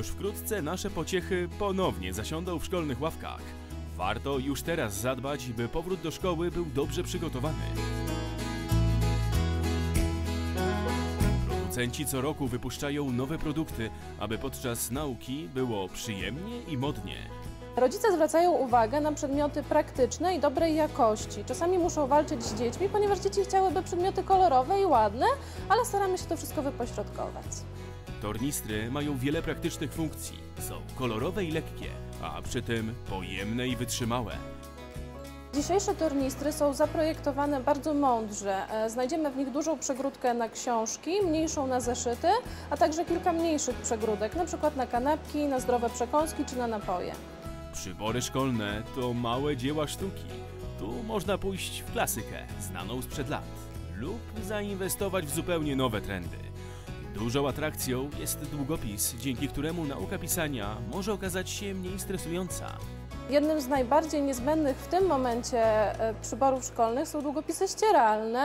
Już wkrótce nasze pociechy ponownie zasiądą w szkolnych ławkach. Warto już teraz zadbać, by powrót do szkoły był dobrze przygotowany. Producenci co roku wypuszczają nowe produkty, aby podczas nauki było przyjemnie i modnie. Rodzice zwracają uwagę na przedmioty praktyczne i dobrej jakości. Czasami muszą walczyć z dziećmi, ponieważ dzieci chciałyby przedmioty kolorowe i ładne, ale staramy się to wszystko wypośrodkować. Tornistry mają wiele praktycznych funkcji. Są kolorowe i lekkie, a przy tym pojemne i wytrzymałe. Dzisiejsze tornistry są zaprojektowane bardzo mądrze. E, Znajdziemy w nich dużą przegródkę na książki, mniejszą na zeszyty, a także kilka mniejszych przegródek, na przykład na kanapki, na zdrowe przekąski czy na napoje. Przybory szkolne to małe dzieła sztuki. Tu można pójść w klasykę, znaną sprzed lat, lub zainwestować w zupełnie nowe trendy. Dużą atrakcją jest długopis, dzięki któremu nauka pisania może okazać się mniej stresująca. Jednym z najbardziej niezbędnych w tym momencie e, przyborów szkolnych są długopisy ścieralne,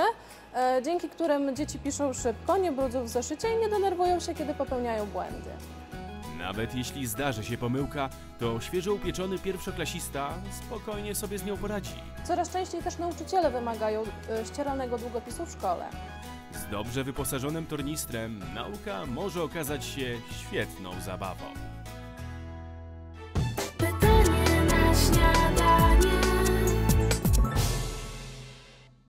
e, dzięki którym dzieci piszą szybko, nie brudzą w zeszycie i nie denerwują się, kiedy popełniają błędy. Nawet jeśli zdarzy się pomyłka, to świeżo upieczony pierwszoklasista spokojnie sobie z nią poradzi. Coraz częściej też nauczyciele wymagają e, ścieralnego długopisu w szkole. Z dobrze wyposażonym tornistrem nauka może okazać się świetną zabawą.